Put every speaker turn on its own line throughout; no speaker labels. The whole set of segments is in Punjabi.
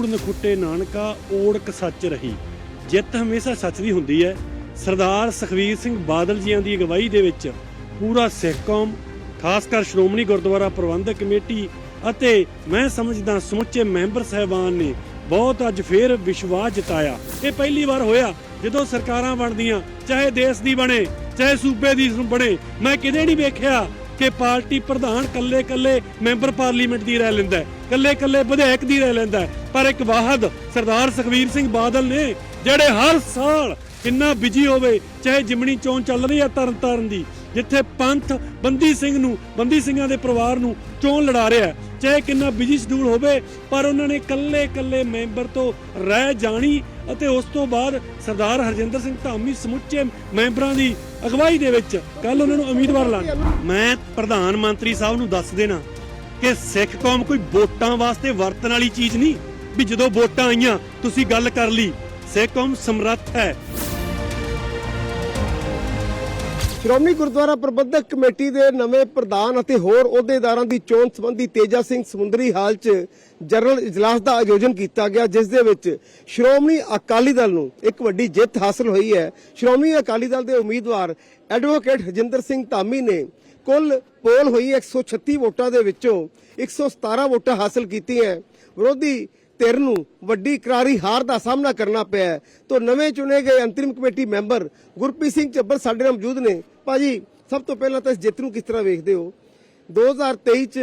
ਕੂੜ ਨਖੁੱਟੇ ਨਾਨਕਾ ਓੜਕ ਸੱਚ ਰਹੀ। ਜਿੱਤ ਹਮੇਸ਼ਾ ਸੱਚ ਦੀ ਹੁੰਦੀ ਹੈ। ਸਰਦਾਰ ਸੁਖਵੀਰ ਸਿੰਘ ਬਾਦਲ ਜੀਆਂ ਦੀ ਅਗਵਾਈ ਦੇ ਵਿੱਚ ਪੂਰਾ ਸਿੱਖ ਕੌਮ ਖਾਸ ਕਰ ਸ਼੍ਰੋਮਣੀ ਗੁਰਦੁਆਰਾ ਪ੍ਰਬੰਧਕ ਕਮੇਟੀ ਅਤੇ ਮੈਂ ਸਮਝਦਾ ਸਮੁੱਚੇ ਮੈਂਬਰ ਸਹਿਬਾਨ ਨੇ ਬਹੁਤ ਅੱਜ ਫੇਰ ਵਿਸ਼ਵਾਸ ਜਤਾਇਆ। ਇਹ ਪਹਿਲੀ ਵਾਰ ਹੋਇਆ ਜਦੋਂ ਸਰਕਾਰਾਂ ਬਣਦੀਆਂ, ਚਾਹੇ ਦੇਸ਼ ਦੀ ਬਣੇ, ਚਾਹੇ ਸੂਬੇ ਦੀ ਬਣੇ। ਮੈਂ ਕਿਤੇ ਨਹੀਂ ਵੇਖਿਆ ਕਿ ਪਾਰਟੀ ਪ੍ਰਧਾਨ ਕੱਲੇ ਕੱਲੇ ਮੈਂਬਰ ਪਾਰਲੀਮੈਂਟ ਦੀ ਰਹਿ ਲੈਂਦਾ ਕੱਲੇ ਕੱਲੇ ਵਿਧਾਇਕ ਦੀ ਰਹਿ ਲੈਂਦਾ ਪਰ ਇੱਕ ਵਾਹਦ, ਸਰਦਾਰ ਸੁਖਵੀਰ ਸਿੰਘ ਬਾਦਲ ਨੇ, ਜਿਹੜੇ ਹਰ ਸਾਲ ਇੰਨਾ ਬਿਜ਼ੀ ਹੋਵੇ, ਚਾਹੇ ਜਿਮਣੀ ਚੋਣ ਚੱਲ ਰਹੀ ਹੈ ਤਰਨ ਤਾਰਨ ਦੀ, ਜਿੱਥੇ ਪੰਥ ਬੰਦੀ ਸਿੰਘ ਨੂੰ, ਬੰਦੀ ਸਿੰਘਾਂ ਦੇ ਪਰਿਵਾਰ ਨੂੰ ਚੋਣ ਲੜਾ ਰਿਹਾ ਚਾਹੇ ਕਿੰਨਾ ਬਿਜ਼ੀ ਸ਼ਡਿਊਲ ਹੋਵੇ, ਪਰ ਉਹਨਾਂ ਨੇ ਇਕੱਲੇ ਇਕੱਲੇ ਮੈਂਬਰ ਤੋਂ ਰਹਿ ਜਾਣੀ ਅਤੇ ਉਸ ਤੋਂ ਬਾਅਦ ਸਰਦਾਰ ਹਰਜਿੰਦਰ ਸਿੰਘ ਧਾਮੀ ਸਮੁੱਚੇ ਮੈਂਬਰਾਂ ਦੀ ਅਗਵਾਈ ਦੇ ਵਿੱਚ ਕੱਲ ਉਹਨਾਂ ਨੂੰ ਉਮੀਦਵਾਰ ਲਾਣਾ ਮੈਂ ਪ੍ਰਧਾਨ ਮੰਤਰੀ ਸਾਹਿਬ ਨੂੰ ਦੱਸ ਦੇਣਾ ਕਿ ਸਿੱਖ ਕੌਮ ਕੋਈ ਵੋਟਾਂ ਵਾਸਤੇ ਵਰਤਣ ਵਾਲੀ ਚੀਜ਼ ਨਹੀਂ ਵੀ ਜਦੋਂ ਵੋਟਾਂ ਆਈਆਂ, ਤੁਸੀਂ ਗੱਲ ਕਰ ਲਈ। ਸਿੱਖ ਕੌਮ ਸਮਰੱਥ ਹੈ।
ਸ਼੍ਰੋਮਣੀ ਗੁਰਦੁਆਰਾ ਪ੍ਰਬੰਧਕ ਕਮੇਟੀ ਦੇ ਨਵੇਂ ਪ੍ਰਧਾਨ ਅਤੇ ਹੋਰ ਅਹੁਦੇਦਾਰਾਂ ਦੀ ਚੋਣ ਸੰਬੰਧੀ ਤੇਜਾ ਸਿੰਘ ਸਮੁੰਦਰੀ ਹਾਲ 'ਚ ਜਨਰਲ ਇਜਲਾਸ ਦਾ ਆਯੋਜਨ ਕੀਤਾ ਗਿਆ, ਜਿਸ ਦੇ ਵਿੱਚ ਸ਼੍ਰੋਮਣੀ ਅਕਾਲੀ ਦਲ ਨੂੰ ਇੱਕ ਵੱਡੀ ਜਿੱਤ ਹਾਸਲ ਹੋਈ ਹੈ। ਸ਼੍ਰੋਮਣੀ ਅਕਾਲੀ ਦਲ ਦੇ ਉਮੀਦਵਾਰ ਐਡਵੋਕੇਟ ਹਜਿੰਦਰ ਸਿੰਘ ਧਾਮੀ ਨੇ ਕੁੱਲ ਪੋਲ ਹੋਈ 136 ਵੋਟਾਂ ਦੇ ਵਿੱਚੋਂ 117 ਵੋਟਾਂ ਹਾਸਲ ਕੀਤੀਆਂ। ਵਿਰੋਧੀ ਧਿਰ ਨੂੰ ਵੱਡੀ ਕਰਾਰੀ ਹਾਰ ਦਾ ਸਾਹਮਣਾ ਕਰਨਾ ਪਿਆ ਤੋਂ ਨਵੇਂ ਚੁਣੇ ਗਏ interim committee member Gurpreet Singh Chabbar ਸਾਡੇ ਨਾਲ ਮੌਜੂਦ ਨੇ। ਭਾਜੀ, ਸਭ ਤੋਂ ਪਹਿਲਾਂ ਤਾਂ ਇਸ ਜਿੱਤ ਨੂੰ ਕਿਸ ਤਰ੍ਹਾਂ ਵੇਖਦੇ ਹੋ? 2023 ਚ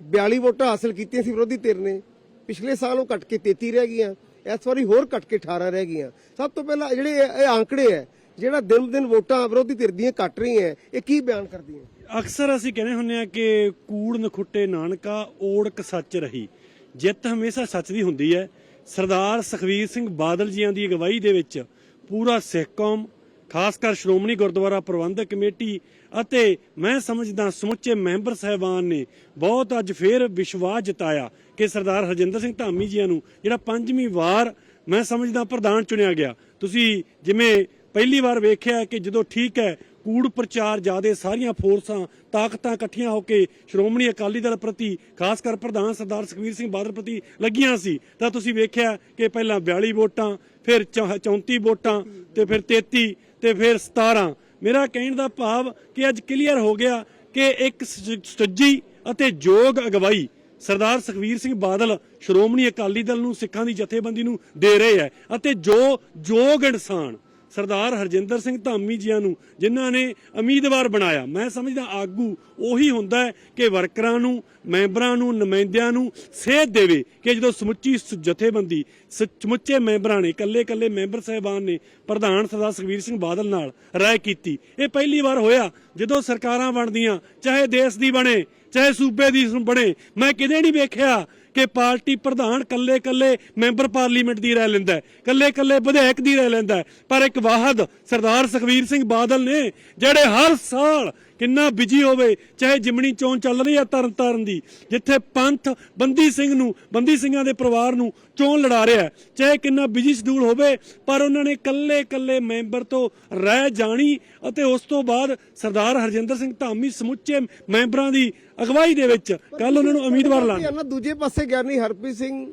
42 ਵੋਟਾਂ ਹਾਸਲ ਕੀਤੀਆਂ ਸੀ ਵਿਰੋਧੀ ਧਿਰ ਨੇ। ਪਿਛਲੇ ਸਾਲ ਉਹ ਘਟ ਕੇ 33 ਰਹਿ ਗਈਆਂ। ਇਸ ਵਾਰੀ ਹੋਰ ਘਟ ਕੇ 18 ਰਹਿ ਗਈਆਂ। ਸਭ ਤੋਂ ਪਹਿਲਾਂ ਜਿਹੜੇ ਇਹ ਇਹ ਆંકੜੇ ਹੈ, ਜਿਹੜਾ ਦਿਨ ਦਿਨ ਵੋਟਾਂ ਵਿਰੋਧੀ ਧਿਰ ਦੀਆਂ ਘਟ ਰਹੀਆਂ ਇਹ ਕੀ ਬਿਆਨ ਕਰਦੀਆਂ?
ਅਕਸਰ ਅਸੀਂ ਕਹਿੰਦੇ ਹੁੰਦੇ ਆ ਕਿ ਕੂੜ ਨਖੁੱਟੇ ਨਾਨਕਾ, ਓੜਕ ਸੱਚ ਰਹੀ। ਜਿੱਤ ਹਮੇਸ਼ਾ ਸੱਚ ਦੀ ਹੁੰਦੀ ਹੈ। ਸਰਦਾਰ ਸੁਖਵੀਰ ਸਿੰਘ ਬਾਦਲ ਜੀਆਂ ਦੀ ਅਗਵਾਈ ਦੇ ਵਿੱਚ ਪੂਰਾ ਸਿੱਖ ਕੌਮ ਖਾਸ ਕਰ ਸ਼੍ਰੋਮਣੀ ਗੁਰਦੁਆਰਾ ਪ੍ਰਬੰਧਕ ਕਮੇਟੀ ਅਤੇ ਮੈਂ ਸਮਝਦਾ ਸਮੁੱਚੇ ਮੈਂਬਰ ਸਹਿਬਾਨ ਨੇ ਬਹੁਤ ਅੱਜ ਫੇਰ ਵਿਸ਼ਵਾਸ ਜਤਾਇਆ ਕਿ ਸਰਦਾਰ ਹਰਜਿੰਦਰ ਸਿੰਘ ਧਾਮੀ ਜੀਆਂ ਨੂੰ ਜਿਹੜਾ ਪੰਜਵੀਂ ਵਾਰ ਮੈਂ ਸਮਝਦਾ ਪ੍ਰਧਾਨ ਚੁਣਿਆ ਗਿਆ। ਤੁਸੀਂ ਜਿਵੇਂ ਪਹਿਲੀ ਵਾਰ ਵੇਖਿਆ ਕਿ ਜਦੋਂ ਠੀਕ ਹੈ ਕੂੜ ਪ੍ਰਚਾਰ ਜਿਆਦੇ ਸਾਰੀਆਂ ਫੋਰਸਾਂ, ਤਾਕਤਾਂ ਇਕੱਠੀਆਂ ਹੋ ਕੇ ਸ਼੍ਰੋਮਣੀ ਅਕਾਲੀ ਦਲ ਪ੍ਰਤੀ, ਖਾਸ ਕਰ ਪ੍ਰਧਾਨ ਸਰਦਾਰ ਸੁਖਵੀਰ ਸਿੰਘ ਬਾਦਲ ਪ੍ਰਤੀ ਲੱਗੀਆਂ ਸੀ। ਤਾਂ ਤੁਸੀਂ ਵੇਖਿਆ ਕਿ ਪਹਿਲਾਂ 42 ਵੋਟਾਂ, ਫਿਰ ਚੌ- 34 ਵੋਟਾਂ, ਤੇ ਫਿਰ 33 ਤੇ ਫਿਰ 17 ਮੇਰਾ ਕਹਿਣ ਦਾ ਭਾਵ ਕਿ ਅੱਜ ਕਲੀਅਰ ਹੋ ਗਿਆ ਕਿ ਇੱਕ ਸ- ਸੁਚੱਜੀ ਅਤੇ ਯੋਗ ਅਗਵਾਈ ਸਰਦਾਰ ਸੁਖਵੀਰ ਸਿੰਘ ਬਾਦਲ ਸ਼੍ਰੋਮਣੀ ਅਕਾਲੀ ਦਲ ਨੂੰ, ਸਿੱਖਾਂ ਦੀ ਜਥੇਬੰਦੀ ਨੂੰ ਦੇ ਰਹੇ ਹੈ ਅਤੇ ਜੋ ਯੋਗ ਇਨਸਾਨ ਸਰਦਾਰ ਹਰਜਿੰਦਰ ਸਿੰਘ ਧਾਮੀ ਜੀਆਂ ਨੂੰ, ਜਿਨ੍ਹਾਂ ਨੇ ਉਮੀਦਵਾਰ ਬਣਾਇਆ। ਮੈਂ ਸਮਝਦਾ ਆਗੂ ਉਹੀ ਹੁੰਦਾ ਹੈ ਕਿ ਵਰਕਰਾਂ ਨੂੰ, ਮੈਂਬਰਾਂ ਨੂੰ, ਨੁਮਾਇੰਦਿਆਂ ਨੂੰ ਸੇਧ ਦੇਵੇ ਕਿ ਜਦੋਂ ਸਮੁੱਚੀ ਜਥੇਬੰਦੀ ਸ- ਸਮੁੱਚੇ ਮੈਂਬਰਾਂ ਨੇ ਇਕੱਲੇ ਇਕੱਲੇ ਮੈਂਬਰ ਸਹਿਬਾਨ ਨੇ ਪ੍ਰਧਾਨ ਸਰਦਾਰ ਸੁਖਵੀਰ ਸਿੰਘ ਬਾਦਲ ਨਾਲ ਰਾਏ ਕੀਤੀ। ਇਹ ਪਹਿਲੀ ਵਾਰ ਹੋਇਆ ਜਦੋਂ ਸਰਕਾਰਾਂ ਬਣਦੀਆਂ, ਚਾਹੇ ਦੇਸ਼ ਦੀ ਬਣੇ, ਚਾਹੇ ਸੂਬੇ ਦੀ ਬਣੇ। ਮੈਂ ਕਿਤੇ ਨਹੀਂ ਵੇਖਿਆ ਕਿ ਪਾਰਟੀ ਪ੍ਰਧਾਨ ਕੱਲੇ ਕੱਲੇ ਮੈਂਬਰ ਪਾਰਲੀਮੈਂਟ ਦੀ ਰਹਿ ਲੈਂਦਾ ਕੱਲੇ ਕੱਲੇ ਵਿਧਾਇਕ ਦੀ ਰਹਿ ਲੈਂਦਾ ਪਰ ਇੱਕ ਵਾਹਦ ਸਰਦਾਰ ਸੁਖਵੀਰ ਸਿੰਘ ਬਾਦਲ ਨੇ, ਜਿਹੜੇ ਹਰ ਸਾਲ ਕਿੰਨਾ ਬਿਜ਼ੀ ਹੋਵੇ ਚਾਹੇ ਜਿਮਣੀ ਚੋਣ ਚੱਲ ਰਹੀ ਹੈ ਤਰਨ ਤਾਰਨ ਦੀ ਜਿੱਥੇ ਪੰਥ ਬੰਦੀ ਸਿੰਘ ਨੂੰ ਬੰਦੀ ਸਿੰਘਾਂ ਦੇ ਪਰਿਵਾਰ ਨੂੰ ਚੋਣ ਲੜਾ ਰਿਹਾ। ਚਾਹੇ ਕਿੰਨਾ ਬਿਜ਼ੀ ਸ਼ਡਿਊਲ ਹੋਵੇ ਪਰ ਉਹਨਾਂ ਨੇ ਕੱਲੇ ਕੱਲੇ ਮੈਂਬਰ ਤੋਂ ਰਹਿ ਜਾਣੀ ਅਤੇ ਉਸ ਤੋਂ ਬਾਅਦ ਸਰਦਾਰ ਹਰਜਿੰਦਰ ਸਿੰਘ ਧਾਮੀ ਸਮੁੱਚੇ ਮੈਂਬਰਾਂ ਦੀ ਅਗਵਾਈ ਦੇ ਵਿੱਚ ਕੱਲ ਉਹਨਾਂ ਨੂੰ ਉਮੀਦਵਾਰ ਲਾਣਾ
ਨਾ ਦੂਜੇ ਪਾਸੇ ਗਿਆਨੀ ਹਰਪ੍ਰੀਤ ਸਿੰਘ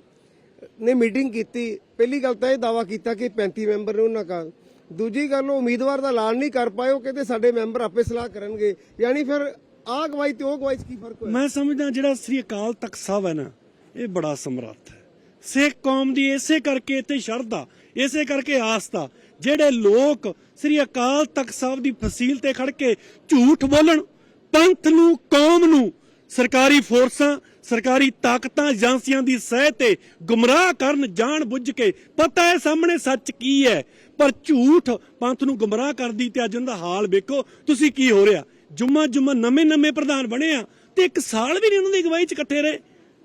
ਨੇ ਮੀਟਿੰਗ ਕੀਤੀ। ਪਹਿਲੀ ਗੱਲ ਤਾਂ ਇਹ ਦਾਵਾ ਕੀਤਾ ਕਿ 35 ਮੈਂਬਰ ਨੇ ਉਹਨਾਂ ਦਾ। ਦੂਜੀ ਗੱਲ, ਉਹ ਉਮੀਦਵਾਰ ਦਾ ਐਲਾਨ ਨਹੀਂ ਕਰ ਪਾਏ, ਉਹ ਕਹਿੰਦੇ ਸਾਡੇ ਮੈਂਬਰ ਆਪੇ ਸਲਾਹ ਕਰਨਗੇ। ਯਾਨੀ ਫਿਰ ਆਹ ਅਗਵਾਈ ਤੇ ਉਹ ਅਗਵਾਈ 'ਚ ਕੀ ਫ਼ਰਕ ਹੋਇਆ?
ਮੈਂ ਸਮਝਦਾ ਜਿਹੜਾ ਸ੍ਰੀ ਅਕਾਲ ਤਖਤ ਸਾਹਿਬ ਹੈ ਨਾ, ਇਹ ਬੜਾ ਸਮਰੱਥ ਹੈ। ਸਿੱਖ ਕੌਮ ਦੀ ਇਸੇ ਕਰਕੇ ਇੱਥੇ ਸ਼ਰਧਾ, ਇਸੇ ਕਰਕੇ ਆਸਥਾ, ਜਿਹੜੇ ਲੋਕ ਸ੍ਰੀ ਅਕਾਲ ਤਖਤ ਸਾਹਿਬ ਦੀ ਫਸੀਲ ਤੇ ਖੜ ਕੇ ਝੂਠ ਬੋਲਣ, ਪੰਥ ਨੂੰ, ਕੌਮ ਨੂੰ, ਸਰਕਾਰੀ ਫੋਰਸਾਂ ਸਰਕਾਰੀ ਤਾਕਤਾਂ ਏਜੰਸੀਆਂ ਦੀ ਸਹਿ ਤੇ ਗੁੰਮਰਾਹ ਕਰਨ ਜਾਣ ਬੁੱਝ ਕੇ, ਪਤਾ ਹੈ ਸਾਹਮਣੇ ਸੱਚ ਕੀ ਹੈ, ਪਰ ਝੂਠ ਪੰਥ ਨੂੰ ਗੁੰਮਰਾਹ ਕਰਦੀ ਤੇ ਅੱਜ ਉਹਨਾਂ ਦਾ ਹਾਲ ਵੇਖੋ, ਤੁਸੀਂ ਕੀ ਹੋ ਰਿਹਾ? ਜੁਮਾ ਜੁਮਾ ਨਵੇਂ ਨਵੇਂ ਪ੍ਰਧਾਨ ਬਣੇ ਆ ਤੇ ਇੱਕ ਸਾਲ ਵੀ ਨਹੀਂ ਉਹਨਾਂ ਦੀ ਅਗਵਾਈ 'ਚ ਇਕੱਠੇ ਰਹੇ।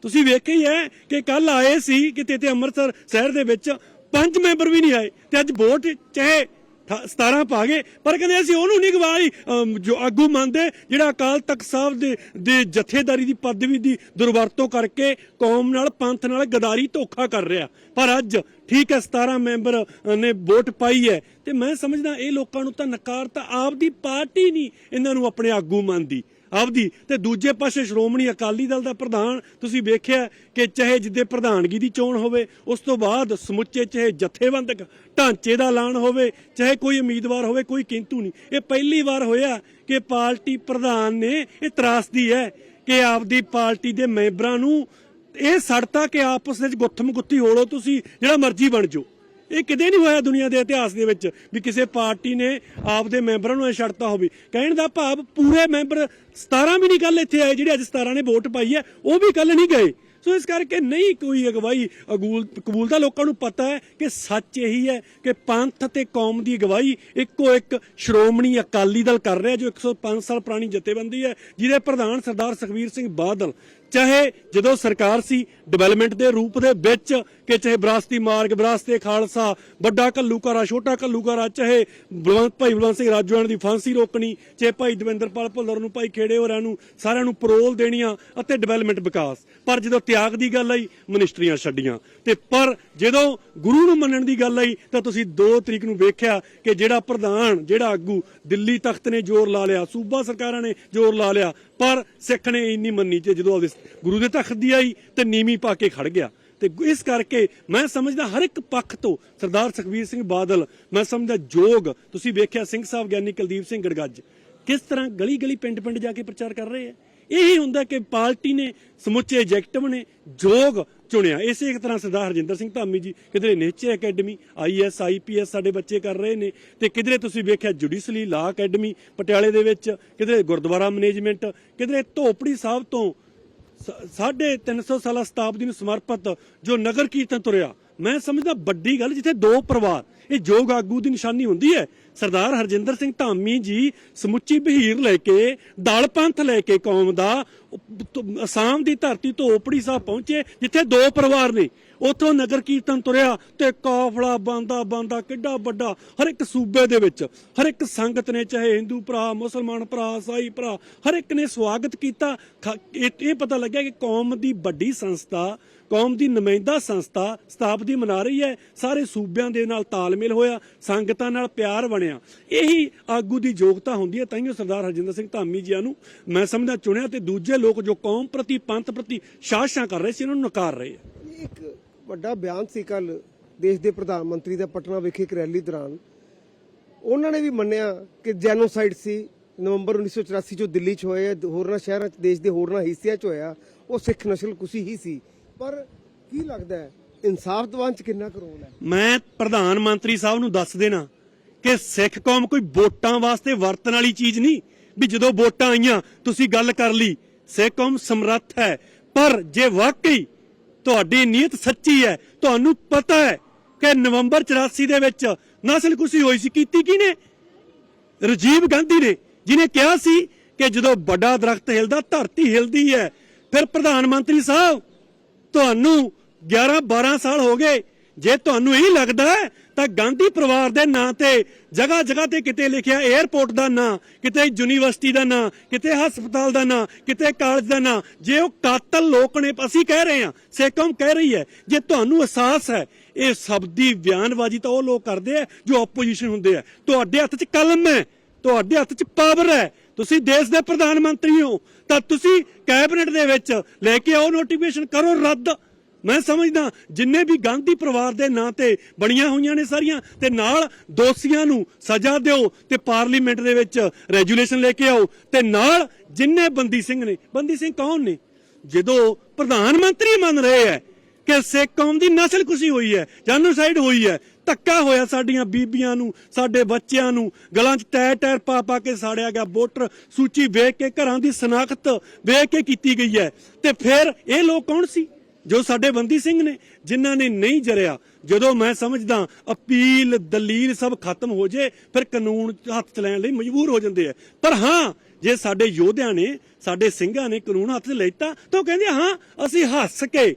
ਤੁਸੀਂ ਵੇਖਿਆ ਹੀ ਹੈ ਕਿ ਕੱਲ ਆਏ ਸੀ ਕਿਤੇ ਤੇ ਅੰਮ੍ਰਿਤਸਰ ਸ਼ਹਿਰ ਦੇ ਵਿੱਚ ਪੰਜ ਮੈਂਬਰ ਵੀ ਨਹੀਂ ਆਏ ਤੇ ਅੱਜ ਵੋਟ ਚਾਹੇ 17 ਪਾ ਗਏ। ਪਰ ਕਹਿੰਦੇ ਅਸੀਂ ਉਹਨੂੰ ਨਹੀਂ ਗਵਾਈ ਜੋ ਆਗੂ ਮੰਨਦੇ ਜਿਹੜਾ ਅਕਾਲ ਤਖਤ ਸਾਹਿਬ ਦੇ ਦੇ ਜਥੇਦਾਰੀ ਦੀ, ਪਦਵੀ ਦੀ ਦੁਰਵਰਤੋਂ ਕਰਕੇ ਕੌਮ ਨਾਲ, ਪੰਥ ਨਾਲ ਗਦਾਰੀ ਧੋਖਾ ਕਰ ਰਿਹਾ। ਪਰ ਅੱਜ ਠੀਕ ਹੈ 17 ਮੈਂਬਰ ਨੇ ਵੋਟ ਪਾਈ ਹੈ। ਤੇ ਮੈਂ ਸਮਝਦਾ, ਇਹ ਲੋਕਾਂ ਨੂੰ ਤਾਂ ਨਕਾਰ ਤਾਂ ਆਪਦੀ ਪਾਰਟੀ ਨਹੀਂ, ਇਹਨਾਂ ਨੂੰ ਆਪਣੇ ਆਗੂ ਮੰਨਦੀ। ਆਪਦੀ। ਤੇ ਦੂਜੇ ਪਾਸੇ ਸ਼੍ਰੋਮਣੀ ਅਕਾਲੀ ਦਲ ਦਾ ਪ੍ਰਧਾਨ, ਤੁਸੀਂ ਵੇਖਿਆ ਕਿ ਚਾਹੇ ਜਿੱਦੇ ਪ੍ਰਧਾਨਗੀ ਦੀ ਚੋਣ ਹੋਵੇ, ਉਸ ਤੋਂ ਬਾਅਦ ਸਮੁੱਚੇ ਚਾਹੇ ਜਥੇਬੰਦਕ ਢਾਂਚੇ ਦਾ ਐਲਾਨ ਹੋਵੇ, ਚਾਹੇ ਕੋਈ ਉਮੀਦਵਾਰ ਹੋਵੇ, ਕੋਈ ਕਿੰਤੂ ਨਹੀਂ। ਇਹ ਪਹਿਲੀ ਵਾਰ ਹੋਇਆ ਕਿ ਪਾਰਟੀ ਪ੍ਰਧਾਨ ਨੇ ਇਹ ਤਰਾਸਦੀ ਹੈ ਕਿ ਆਪਦੀ ਪਾਰਟੀ ਦੇ ਮੈਂਬਰਾਂ ਨੂੰ ਇਹ ਸੜਤਾ ਕਿ ਆਪਸ ਵਿੱਚ ਗੁੱਥਮ ਗੁੱਥੀ ਹੋਲੋ ਤੁਸੀਂ, ਜਿਹੜਾ ਮਰਜ਼ੀ ਬਣ ਜਾਓ। ਇਹ ਕਿਤੇ ਨਹੀਂ ਹੋਇਆ ਦੁਨੀਆ ਦੇ ਇਤਿਹਾਸ ਦੇ ਵਿੱਚ ਵੀ ਕਿਸੇ ਪਾਰਟੀ ਨੇ ਆਪਦੇ ਮੈਂਬਰਾਂ ਨੂੰ ਇਹ ਛੱਡਤਾ ਹੋਵੇ। ਕਹਿਣ ਦਾ ਭਾਵ ਪੂਰੇ ਮੈਂਬਰ 17 ਵੀ ਨਹੀਂ ਕੱਲ ਇੱਥੇ ਆਏ, ਜਿਹੜੇ ਅੱਜ 17 ਨੇ ਵੋਟ ਪਾਈ ਹੈ, ਉਹ ਵੀ ਕੱਲ ਨਹੀਂ ਗਏ। ਸੋ ਇਸ ਕਰਕੇ ਨਹੀਂ ਕੋਈ ਅਗਵਾਈ, ਅਗੂਲ ਕਬੂਲਤਾ ਲੋਕਾਂ ਨੂੰ ਪਤਾ ਹੈ ਕਿ ਸੱਚ ਇਹੀ ਹੈ ਕਿ ਪੰਥ ਤੇ ਕੌਮ ਦੀ ਅਗਵਾਈ ਇੱਕੋ ਇੱਕ ਸ਼੍ਰੋਮਣੀ ਅਕਾਲੀ ਦਲ ਕਰ ਰਿਹਾ, ਜੋ 105 ਸਾਲ ਪੁਰਾਣੀ ਜਥੇਬੰਦੀ ਹੈ, ਜਿਹਦੇ ਪ੍ਰਧਾਨ ਸਰਦਾਰ ਸੁਖਬੀਰ ਸਿੰਘ ਬਾਦਲ ਚਾਹੇ ਜਦੋਂ ਸਰਕਾਰ ਸੀ ਡਿਵੈਲਪਮੈਂਟ ਦੇ ਰੂਪ ਦੇ ਵਿੱਚ ਕਿ ਚਾਹੇ ਵਿਰਾਸਤੀ ਮਾਰਗ, ਵਿਰਾਸਤੇ ਖਾਲਸਾ, ਵੱਡਾ ਘੱਲੂਕਾਰਾ ਛੋਟਾ ਘੱਲੂਕਾਰਾ ਚਾਹੇ ਬਲਵੰਤ, ਭਾਈ ਬਲਵੰਤ ਸਿੰਘ ਰਾਜਵਾਨ ਦੀ ਫਾਂਸੀ ਰੋਕਣੀ, ਚਾਹੇ ਭਾਈ ਦਵਿੰਦਰਪਾਲ ਭੁੱਲਰ ਨੂੰ, ਭਾਈ ਖੇੜੇ ਹੋਰਾਂ ਨੂੰ, ਸਾਰਿਆਂ ਨੂੰ ਪਰੋਲ ਦੇਣੀਆਂ ਅਤੇ ਡਿਵੈਲਪਮੈਂਟ ਵਿਕਾਸ। ਪਰ ਜਦੋਂ ਤਿਆਗ ਦੀ ਗੱਲ ਆਈ, ਮਨਿਸਟਰੀਆਂ ਛੱਡੀਆਂ। ਤੇ ਪਰ ਜਦੋਂ ਗੁਰੂ ਨੂੰ ਮੰਨਣ ਦੀ ਗੱਲ ਆਈ, ਤਾਂ ਤੁਸੀਂ 2 ਤਰੀਕ ਨੂੰ ਵੇਖਿਆ ਕਿ ਜਿਹੜਾ ਪ੍ਰਧਾਨ, ਜਿਹੜਾ ਆਗੂ, ਦਿੱਲੀ ਤਖਤ ਨੇ ਜ਼ੋਰ ਲਾ ਲਿਆ, ਸੂਬਾ ਸਰਕਾਰਾਂ ਨੇ ਜ਼ੋਰ ਲਾ ਲਿਆ ਪਰ ਸਿੱਖ ਨੇ ਇੰਨੀ ਮੰਨੀ ਤੇ ਜਦੋਂ ਉਹਦੇ ਗੁਰੂ ਦੇ ਤਖਤ ਦੀ ਆਈ ਤੇ ਨੀਵੀਂ ਪਾ ਕੇ ਖੜ ਗਿਆ। ਤੇ ਇਸ ਕਰਕੇ ਮੈਂ ਸਮਝਦਾ ਹਰ ਇੱਕ ਪੱਖ ਤੋਂ ਸਰਦਾਰ ਸੁਖਬੀਰ ਸਿੰਘ ਬਾਦਲ, ਮੈਂ ਸਮਝਦਾ ਜੋਗ। ਤੁਸੀਂ ਵੇਖਿਆ ਸਿੰਘ ਸਾਹਿਬ ਗਿਆਨੀ ਕੁਲਦੀਪ ਸਿੰਘ ਗੜਗੱਜ, ਕਿਸ ਤਰ੍ਹਾਂ ਗਲੀ ਗਲੀ ਪਿੰਡ ਪਿੰਡ ਜਾ ਕੇ ਪ੍ਰਚਾਰ ਕਰ ਰਹੇ ਆ? ਇਹੀ ਹੁੰਦਾ ਕਿ ਪਾਰਟੀ ਨੇ ਸਮੁੱਚੇ ਐਗਜ਼ੈਕਟਿਵ ਨੇ ਜੋਗ ਚੁਣਿਆ। ਇਸੇ ਇੱਕ ਤਰ੍ਹਾਂ ਸਰਦਾਰ ਹਰਜਿੰਦਰ ਸਿੰਘ ਧਾਮੀ ਜੀ ਕਿਧਰੇ ਨੇਚੇ ਅਕੈਡਮੀ ਆਈਐਸ ਆਈਪੀਐਸ ਸਾਡੇ ਬੱਚੇ ਕਰ ਰਹੇ ਨੇ ਤੇ ਕਿਧਰੇ ਤੁਸੀਂ ਵੇਖਿਆ ਜੁਡੀਸ਼ਰੀ ਲਾ ਅਕੈਡਮੀ ਪਟਿਆਲੇ ਦੇ ਵਿੱਚ, ਕਿਧਰੇ ਗੁਰਦੁਆਰਾ ਮੈਨੇਜਮੈਂਟ, ਕਿਧਰੇ ਧੋਪੜੀ ਸਾਹਿਬ ਤੋਂ ਸ- ਸਾਢੇ 300 ਸਾਲਾ ਸ਼ਤਾਬਦੀ ਨੂੰ ਸਮਰਪਿਤ ਜੋ ਨਗਰ ਕੀਰਤਨ ਤੁਰਿਆ। ਮੈਂ ਸਮਝਦਾ ਵੱਡੀ ਗੱਲ ਜਿੱਥੇ ਦੋ ਪਰਿਵਾਰ, ਇਹ ਜੋਗ ਆਗੂ ਦੀ ਨਿਸ਼ਾਨੀ ਹੁੰਦੀ ਹੈ। ਸਰਦਾਰ ਹਰਜਿੰਦਰ ਸਿੰਘ ਧਾਮੀ ਜੀ ਸਮੁੱਚੀ ਬਹੀਰ ਲੈ ਕੇ, ਦਲ ਪੰਥ ਲੈ ਕੇ ਕੌਮ ਦਾ ਅਸਾਮ ਦੀ ਧਰਤੀ ਤੋਂ ਓਪੜੀ ਸਾਹਿਬ ਪਹੁੰਚੇ, ਜਿੱਥੇ ਦੋ ਪਰਿਵਾਰ ਨੇ। ਉਥੋਂ ਨਗਰ ਕੀਰਤਨ ਤੁਰਿਆ ਤੇ ਕਾਫਲਾ ਬੰਦਾ ਬੰਦਾ, ਕਿੱਡਾ ਵੱਡਾ, ਹਰ ਇੱਕ ਸੂਬੇ ਦੇ ਵਿੱਚ। ਹਰ ਇੱਕ ਸੰਗਤ ਨੇ, ਚਾਹੇ ਹਿੰਦੂ ਭਰਾ, ਮੁਸਲਮਾਨ ਭਰਾ, ਸਾਈ ਭਰਾ, ਹਰ ਇੱਕ ਨੇ ਸਵਾਗਤ ਕੀਤਾ। ਇਹ ਪਤਾ ਲੱਗਿਆ ਕਿ ਕੌਮ ਦੀ ਵੱਡੀ ਸੰਸਥਾ ਕੌਮ ਦੀ ਨੁਮਾਇੰਦਾ ਸੰਸਥਾ ਸਥਾਪਤੀ ਮਨਾ ਰਹੀ ਹੈ। ਸਾਰੇ ਸੂਬਿਆਂ ਦੇ ਨਾਲ ਤਾਲਮੇਲ ਹੋਇਆ, ਸੰਗਤਾਂ ਨਾਲ ਪਿਆਰ ਬਣਿਆ। ਇਹੀ ਆਗੂ ਦੀ ਯੋਗਤਾ ਹੁੰਦੀ ਹੈ। ਤਾਈਓ ਸਰਦਾਰ ਹਰਜਿੰਦਰ ਸਿੰਘ ਧਾਮੀ ਜੀਆਂ ਨੂੰ ਮੈਂ ਸਮਝਦਾ ਚੁਣਿਆ ਤੇ ਦੂਜੇ ਲੋਕ ਜੋ ਕੌਮ ਪ੍ਰਤੀ, ਪੰਥ ਪ੍ਰਤੀ ਸ਼ਾਸਨਾ ਕਰ ਰਹੇ ਸੀ ਇਹਨਾਂ ਨੂੰ ਨਕਾਰ ਰਹੇ ਆ।
ਇੱਕ ਵੱਡਾ ਬਿਆਨ ਸੀ ਕੱਲ ਦੇਸ਼ ਦੇ ਪ੍ਰਧਾਨ ਮੰਤਰੀ ਦਾ ਪਟਨਾ ਵਿਖੇ ਇੱਕ ਰੈਲੀ ਦੌਰਾਨ। ਉਹਨਾਂ ਨੇ ਵੀ ਮੰਨਿਆ ਕਿ ਜੈਨੋਸਾਈਡ ਸੀ। ਨਵੰਬਰ 1984 ਚ ਦਿੱਲੀ ਚ ਹੋਇਆ ਹੋਰਨਾਂ ਸ਼ਹਿਰਾਂ ਚ, ਦੇਸ਼ ਦੇ ਹੋਰਨਾਂ ਹਿੱਸਿਆਂ ਚ ਹੋਇਆ। ਉਹ ਸਿੱਖ ਨਸਲ ਕੁਸੀ ਹੀ ਸੀ। ਪਰ ਕੀ ਲੱਗਦਾ ਹੈ, ਇਨਸਾਫ ਦਿਵਾਉਣ ਚ ਕਿੰਨਾ ਕੁ ਹੈ?
ਮੈਂ ਪ੍ਰਧਾਨ ਮੰਤਰੀ ਸਾਹਿਬ ਨੂੰ ਦੱਸ ਦੇਣਾ ਕਿ ਸਿੱਖ ਕੌਮ ਕੋਈ ਵੋਟਾਂ ਵਾਸਤੇ ਵਰਤਣ ਵਾਲੀ ਚੀਜ਼ ਨਹੀਂ, ਵੀ ਜਦੋਂ ਵੋਟਾਂ ਆਈਆਂ, ਤੁਸੀਂ ਗੱਲ ਕਰ ਲਈ, ਸਿੱਖ ਕੌਮ ਸਮਰੱਥ ਹੈ। ਪਰ ਜੇ ਵਾਕਈ ਤੁਹਾਡੀ ਨੀਅਤ ਸੱਚੀ ਹੈ, ਤੁਹਾਨੂੰ ਪਤਾ ਹੈ ਕਿ ਨਵੰਬਰ 84 ਦੇ ਵਿੱਚ ਨਸਲ ਕੁਸੀ ਹੋਈ ਸੀ, ਕੀਤੀ ਕਿਹਨੇ? ਰਾਜੀਵ ਗਾਂਧੀ ਨੇ ਜਿਨੇ ਕਿਹਾ ਸੀ ਕਿ ਜਦੋਂ ਵੱਡਾ ਦਰਖਤ ਹਿਲਦਾ, ਧਰਤੀ ਹਿਲਦੀ ਹੈ। ਫਿਰ ਪ੍ਰਧਾਨ ਮੰਤਰੀ ਸਾਹਿਬ ਤੁਹਾਨੂੰ 11 12 ਸਾਲ ਹੋ ਗਏ। ਜੇ ਤੁਹਾਨੂੰ ਇਹ ਲੱਗਦਾ ਤਾਂ ਗਾਂਧੀ ਪਰਿਵਾਰ ਦੇ ਨਾਂ ਤੇ ਜਗ੍ਹਾ ਜਗ੍ਹਾ ਤੇ ਕਿਤੇ ਲਿਖਿਆ 에ਅਰਪੋਰਟ ਦਾ ਨਾਂ, ਕਿਤੇ ਯੂਨੀਵਰਸਿਟੀ ਦਾ ਨਾਂ, ਕਿਤੇ ਹਸਪਤਾਲ ਦਾ ਨਾਂ, ਕਿਤੇ ਕਾਲਜ ਦਾ ਨਾਂ, ਜੇ ਉਹ ਕਾਤਲ ਲੋਕ ਨੇ, ਅਸੀਂ ਕਹਿ ਰਹੇ ਹਾਂ, ਸੇਕਮ ਕਹਿ ਰਹੀ ਹੈ, ਜੇ ਤੁਹਾਨੂੰ ਅਹਿਸਾਸ ਹੈ, ਇਹ ਸ਼ਬਦੀ ਬਿਆਨਬਾਜ਼ੀ ਤਾਂ ਉਹ ਲੋਕ ਕਰਦੇ ਆ ਜੋ ਆਪੋਜੀਸ਼ਨ ਹੁੰਦੇ ਆ। ਤੁਹਾਡੇ ਹੱਥ 'ਚ ਕਲਮ ਹੈ, ਤੁਹਾਡੇ ਹੱਥ 'ਚ ਪਾਵਰ ਹੈ ਤੁਸੀਂ ਦੇਸ਼ ਦੇ ਪ੍ਰਧਾਨ ਮੰਤਰੀ ਹੋ, ਤਾਂ ਤੁਸੀਂ ਕੈਬਨਿਟ ਦੇ ਵਿੱਚ ਲੈ ਕੇ ਆਓ ਨੋਟੀਫਿਕੇਸ਼ਨ ਕਰੋ ਰੱਦ। ਮੈਂ ਸਮਝਦਾ, ਜਿੰਨੇ ਵੀ ਗਾਂਧੀ ਪਰਿਵਾਰ ਦੇ ਨਾਂ ਤੇ ਬਣੀਆਂ ਹੋਈਆਂ ਨੇ ਸਾਰੀਆਂ, ਤੇ ਨਾਲ ਦੋਸ਼ੀਆਂ ਨੂੰ ਸਜ਼ਾ ਦਿਓ, ਤੇ ਪਾਰਲੀਮੈਂਟ ਦੇ ਵਿੱਚ ਰੈਜੂਲੇਸ਼ਨ ਲੈ ਕੇ ਆਓ, ਤੇ ਨਾਲ ਜਿੰਨੇ ਬੰਦੀ ਸਿੰਘ ਨੇ, ਬੰਦੀ ਸਿੰਘ ਕੌਣ ਨੇ? ਜਦੋਂ ਪ੍ਰਧਾਨ ਮੰਤਰੀ ਮੰਨ ਰਹੇ ਹੈ ਕਿ ਸਿੱਖ ਕੌਮ ਦੀ ਨਸਲ ਕੁਸ਼ੀ ਹੋਈ ਹੈ, ਜੈਨੋਸਾਈਡ ਹੋਈ ਹੈ, ਧੱਕਾ ਹੋਇਆ ਸਾਡੀਆਂ ਬੀਬੀਆਂ ਨੂੰ, ਸਾਡੇ ਬੱਚਿਆਂ ਨੂੰ, ਗਲਾਂ 'ਚ ਟਾਇਰ ਟਾਇਰ ਪਾ ਪਾ ਕੇ ਸਾੜਿਆ ਗਿਆ ਵੋਟਰ ਸੂਚੀ ਵੇਖ ਕੇ ਘਰਾਂ ਦੀ ਸਨਾਖਤ ਵੇਖ ਕੇ ਕੀਤੀ ਗਈ ਹੈ। ਤੇ ਫਿਰ ਇਹ ਲੋਕ ਕੌਣ ਸੀ? ਜੋ ਸਾਡੇ ਬੰਦੀ ਸਿੰਘ ਨੇ, ਜਿਨ੍ਹਾਂ ਨੇ ਨਹੀਂ ਜਰਿਆ। ਜਦੋਂ ਮੈਂ ਸਮਝਦਾ, ਅਪੀਲ, ਦਲੀਲ ਸਭ ਖਤਮ ਹੋ ਜੇ, ਫਿਰ ਕਾਨੂੰਨ ਹੱਥ ਚ ਲੈਣ ਲਈ ਮਜਬੂਰ ਹੋ ਜਾਂਦੇ ਆ। ਪਰ ਹਾਂ, ਜੇ ਸਾਡੇ ਯੋਧਿਆਂ ਨੇ, ਸਾਡੇ ਸਿੰਘਾਂ ਨੇ ਕਾਨੂੰਨ ਹੱਥ 'ਚ ਲੈਤਾ, ਤਾਂ ਉਹ ਕਹਿੰਦੇ ਹਾਂ, ਅਸੀਂ ਹੱਸ ਕੇ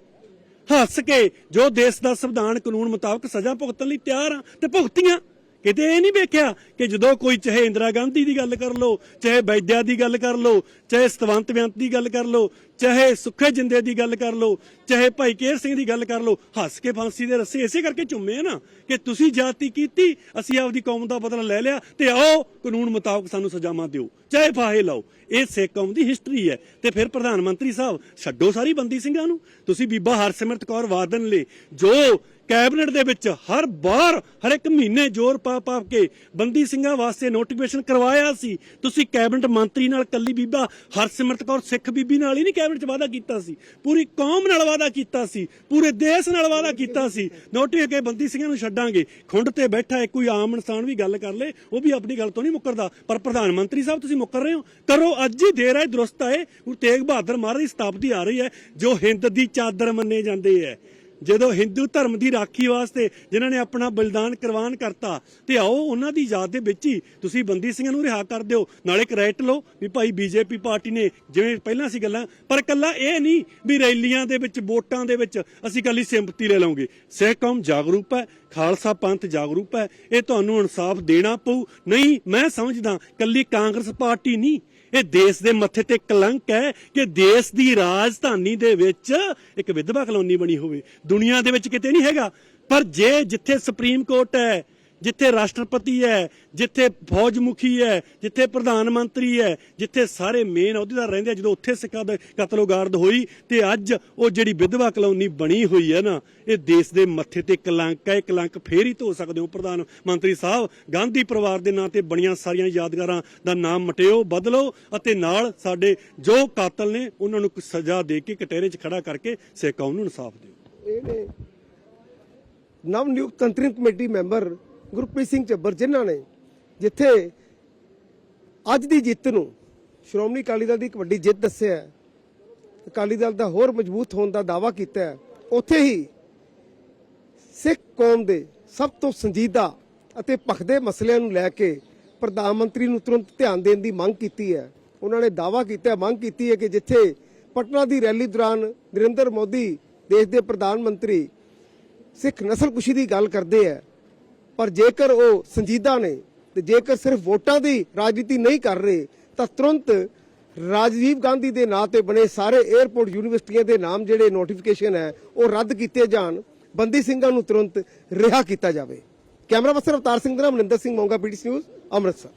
ਹੱਸ ਕੇ ਜੋ ਦੇਸ਼ ਦਾ ਸੰਵਿਧਾਨ ਕਾਨੂੰਨ ਮੁਤਾਬਕ ਸਜ਼ਾ ਭੁਗਤਣ ਲਈ ਤਿਆਰ ਆ ਤੇ ਭੁਗਤੀਆਂ। ਕਿਤੇ ਇਹ ਨਹੀਂ ਵੇਖਿਆ ਕਿ ਜਦੋਂ ਕੋਈ ਚਾਹੇ ਇੰਦਰਾ ਗਾਂਧੀ ਦੀ ਗੱਲ ਕਰ ਲਓ, ਚਾਹੇ ਵੈਦਿਆ ਦੀ ਗੱਲ ਕਰ ਲਓ, ਚਾਹੇ ਸਤਵੰਤ ਬੇਅੰਤ ਦੀ ਗੱਲ ਕਰ ਲਓ, ਚਾਹੇ ਸੁੱਖੇ ਜਿੰਦੇ ਦੀ ਗੱਲ ਕਰ ਲਓ, ਚਾਹੇ ਭਾਈ ਕੇਰ ਸਿੰਘ ਦੀ ਗੱਲ ਕਰ ਲਓ, ਹੱਸ ਕੇ ਫਾਂਸੀ ਦੇ ਰੱਸੇ ਇਸੇ ਕਰਕੇ ਚੁੰਮੇ ਆ ਨਾ ਕਿ ਤੁਸੀਂ ਜਾਤੀ ਕੀਤੀ, ਅਸੀਂ ਆਪਦੀ ਕੌਮ ਦਾ ਬਦਲਾ ਲੈ ਲਿਆ ਤੇ ਆਓ, ਕਾਨੂੰਨ ਮੁਤਾਬਕ ਸਾਨੂੰ ਸਜ਼ਾਵਾਂ ਦਿਓ। ਚਾਹੇ ਫਾਹੇ ਲਾਓ। ਇਹ ਸਿੱਖ ਕੌਮ ਦੀ ਹਿਸਟਰੀ ਹੈ। ਤੇ ਫਿਰ ਪ੍ਰਧਾਨ ਮੰਤਰੀ ਸਾਹਿਬ, ਛੱਡੋ ਸਾਰੀ ਬੰਦੀ ਸਿੰਘਾਂ ਨੂੰ। ਤੁਸੀਂ ਬੀਬਾ ਹਰਸਿਮਰਤ ਕੌਰ ਵਾਦਨ ਲਈ ਜੋ ਕੈਬਨਿਟ ਦੇ ਵਿੱਚ ਹਰ ਵਾਰ ਹਰ ਇੱਕ ਮਹੀਨੇ ਜ਼ੋਰ ਪਾ ਪਾ ਕੇ ਬੰਦੀ ਸਿੰਘਾਂ ਵਾਸਤੇ ਨੋਟੀਫਿਕੇਸ਼ਨ ਕਰਵਾਇਆ ਸੀ। ਤੁਸੀਂ ਕੈਬਨਿਟ ਮੰਤਰੀ ਨਾਲ ਕੱਲੀ ਬੀਬਾ ਹਰਸਿਮਰਤ ਕੌਰ, ਸਿੱਖ ਬੀਬੀ ਨਾਲ ਹੀ ਨਹੀਂ ਕੈਬਨਿਟ 'ਚ ਵਾਅਦਾ ਕੀਤਾ ਸੀ। ਪੂਰੀ ਕੌਮ ਨਾਲ ਵਾਅਦਾ ਕੀਤਾ ਸੀ, ਪੂਰੇ ਦੇਸ਼ ਨਾਲ ਵਾਅਦਾ ਕੀਤਾ ਸੀ। ਨੋਟਿਫਿਕੇ ਕੇ ਬੰਦੀ ਸਿੰਘਾਂ ਨੂੰ ਛੱਡਾਂਗੇ। ਖੁੰਡ ਤੇ ਬੈਠਾ ਕੋਈ ਆਮ ਇਨਸਾਨ ਵੀ ਗੱਲ ਕਰ ਲੇ, ਉਹ ਵੀ ਆਪਣੀ ਗੱਲ ਤੋਂ ਨਹੀਂ ਮੁੱਕਰਦਾ। ਪਰ ਪ੍ਰਧਾਨ ਮੰਤਰੀ ਸਾਹਿਬ, ਤੁਸੀਂ ਮੁੱਕਰ ਰਹੇ ਹੋ? ਕਰੋ ਅੱਜ ਹੀ ਦੇਰ ਹੈ ਦਰੁਸਤ ਹੈ ਗੁਰੂ ਤੇਗ ਬਹਾਦਰ ਮਹਾਰਾਜ ਦੀ ਸਤਾਬਦੀ ਆ ਰਹੀ ਹੈ, ਜੋ ਹਿੰਦ ਦੀ ਚਾਦਰ ਮੰਨੇ ਜਾਂਦੇ ਹੈ। ਜਦੋਂ ਹਿੰਦੂ ਧਰਮ ਦੀ ਰਾਖੀ ਵਾਸਤੇ ਜਿਨ੍ਹਾਂ ਨੇ ਆਪਣਾ ਬਲਿਦਾਨ ਕੁਰਬਾਨ ਕਰਤਾ, ਤੇ ਆਓ ਉਹਨਾਂ ਦੀ ਯਾਦ ਦੇ ਵਿੱਚ ਹੀ ਤੁਸੀਂ ਬੰਦੀ ਸਿੰਘਾਂ ਨੂੰ ਰਿਹਾ ਕਰ ਦਿਓ। ਨਾਲੇ ਕ੍ਰੈਡਿਟ ਲਓ ਵੀ ਭਾਈ ਬੀਜੇਪੀ ਪਾਰਟੀ ਨੇ ਜਿਵੇਂ ਪਹਿਲਾਂ ਸੀ ਗੱਲਾਂ, ਪਰ ਕੱਲਾ ਇਹ ਨਹੀਂ ਵੀ ਰੈਲੀਆਂ ਦੇ ਵਿੱਚ, ਵੋਟਾਂ ਦੇ ਵਿੱਚ ਅਸੀਂ ਕੱਲੀ ਸਿੰਪਤੀ ਲੈ ਲਵਾਂਗੇ। ਸਿੱਖ ਕੌਮ ਜਾਗਰੂਕ ਹੈ, ਖਾਲਸਾ ਪੰਥ ਜਾਗਰੂਕ ਹੈ, ਇਹ ਤੁਹਾਨੂੰ ਇਨਸਾਫ ਦੇਣਾ ਪਊ। ਨਹੀਂ, ਮੈਂ ਸਮਝਦਾ ਕੱਲੀ ਕਾਂਗਰਸ ਪਾਰਟੀ ਨਹੀਂ ਇਹ ਦੇਸ਼ ਦੇ ਮੱਥੇ ਤੇ ਕਲੰਕ ਹੈ ਕਿ ਦੇਸ਼ ਦੀ ਰਾਜਧਾਨੀ ਦੇ ਵਿੱਚ ਇੱਕ ਵਿਧਵਾ ਕਲੋਨੀ ਬਣੀ ਹੋਵੇ। ਦੁਨੀਆ ਦੇ ਵਿੱਚ ਕਿਤੇ ਨਹੀਂ ਹੈਗਾ। ਪਰ ਜੇ ਜਿੱਥੇ ਸੁਪਰੀਮ ਕੋਰਟ ਹੈ ਜਿੱਥੇ ਰਾਸ਼ਟਰਪਤੀ ਹੈ, ਜਿੱਥੇ ਫੌਜ ਮੁਖੀ ਹੈ, ਜਿੱਥੇ ਪ੍ਰਧਾਨ ਮੰਤਰੀ ਹੈ, ਜਿੱਥੇ ਸਾਰੇ ਮੇਨ ਅਹੁਦੇਦਾਰ ਰਹਿੰਦੇ ਆ, ਜਦੋਂ ਉੱਥੇ ਸਿੱਖਾਂ ਦਾ ਕਤਲੋਗਾਰਦ ਹੋਈ ਤੇ ਅੱਜ ਉਹ ਜਿਹੜੀ ਵਿਧਵਾ ਕਲੋਨੀ ਬਣੀ ਹੋਈ ਹੈ ਨਾ, ਇਹ ਦੇਸ਼ ਦੇ ਮੱਥੇ ਤੇ ਕਲੰਕ ਹੈ ਕਲੰਕ ਫੇਰ ਹੀ ਧੋ ਸਕਦੇ ਹੋ ਪ੍ਰਧਾਨ ਮੰਤਰੀ ਸਾਹਿਬ। ਗਾਂਧੀ ਪਰਿਵਾਰ ਦੇ ਨਾਂ ਤੇ ਬਣੀਆਂ ਸਾਰੀਆਂ ਯਾਦਗਾਰਾਂ ਦਾ ਨਾਮ ਮਟਿਓ, ਬਦਲੋ ਅਤੇ ਨਾਲ ਸਾਡੇ ਜੋ ਕਾਤਲ ਨੇ, ਉਹਨਾਂ ਨੂੰ ਸਜ਼ਾ ਦੇ ਕੇ ਕਟਹਿਰੇ 'ਚ ਖੜਾ ਕਰਕੇ ਸਿੱਖ ਨੂੰ ਇਨਸਾਫ ਦਿਓ।
ਇਹ ਨਵ ਨਿਯੁਕਤ interim committee member Gurpreet Singh Chabbar ਜਿਨ੍ਹਾਂ ਨੇ ਜਿੱਥੇ ਅੱਜ ਦੀ ਜਿੱਤ ਨੂੰ ਸ਼੍ਰੋਮਣੀ ਅਕਾਲੀ ਦਲ ਦੀ ਇੱਕ ਵੱਡੀ ਜਿੱਤ ਦੱਸਿਆ ਹੈ, ਅਕਾਲੀ ਦਲ ਦਾ ਹੋਰ ਮਜ਼ਬੂਤ ਹੋਣ ਦਾ ਦਾਅਵਾ ਕੀਤਾ ਹੈ ਉੱਥੇ ਹੀ ਸਿੱਖ ਕੌਮ ਦੇ ਸਭ ਤੋਂ ਸੰਜੀਦਾ ਅਤੇ ਭਖਦੇ ਮਸਲਿਆਂ ਨੂੰ ਲੈ ਕੇ ਪ੍ਰਧਾਨ ਮੰਤਰੀ ਨੂੰ ਤੁਰੰਤ ਧਿਆਨ ਦੇਣ ਦੀ ਮੰਗ ਕੀਤੀ ਹੈ। ਉਹਨਾਂ ਨੇ ਦਾਅਵਾ ਕੀਤਾ ਮੰਗ ਕੀਤੀ ਹੈ ਕਿ ਜਿੱਥੇ ਪਟਨਾ ਦੀ ਰੈਲੀ ਦੌਰਾਨ ਨਰਿੰਦਰ ਮੋਦੀ ਦੇਸ਼ ਦੇ ਪ੍ਰਧਾਨ ਮੰਤਰੀ ਸਿੱਖ ਨਸਲਕੁਸ਼ੀ ਦੀ ਗੱਲ ਕਰਦੇ ਹੈ ਪਰ ਜੇਕਰ ਉਹ ਸੰਜੀਦਾ ਨੇ ਤੇ ਜੇਕਰ ਸਿਰਫ ਵੋਟਾਂ ਦੀ ਰਾਜਨੀਤੀ ਨਹੀਂ ਕਰ ਰਹੇ, ਤਾਂ ਤੁਰੰਤ ਰਾਜੀਵ ਗਾਂਧੀ ਦੇ ਨਾਂ ਤੇ ਬਣੇ ਸਾਰੇ 에ਅਰਪੋਰਟ ਯੂਨੀਵਰਸਿਟੀਆਂ ਦੇ ਨਾਮ ਜਿਹੜੇ ਨੋਟੀਫਿਕੇਸ਼ਨ ਹੈ, ਉਹ ਰੱਦ ਕੀਤੇ ਜਾਣ, ਬੰਦੀ ਸਿੰਘਾਂ ਨੂੰ ਤੁਰੰਤ ਰਿਹਾ ਕੀਤਾ ਜਾਵੇ। ਕੈਮਰਾ ਪਰਸਨ ਅਵਤਾਰ ਸਿੰਘ ਦੇ ਨਾਲ ਮਨਿੰਦਰ ਸਿੰਘ ਮੋਂਗਾ ਪੀਟੀਸੀ ਨਿਊਜ਼ ਅੰਮ੍ਰਿਤਸਰ।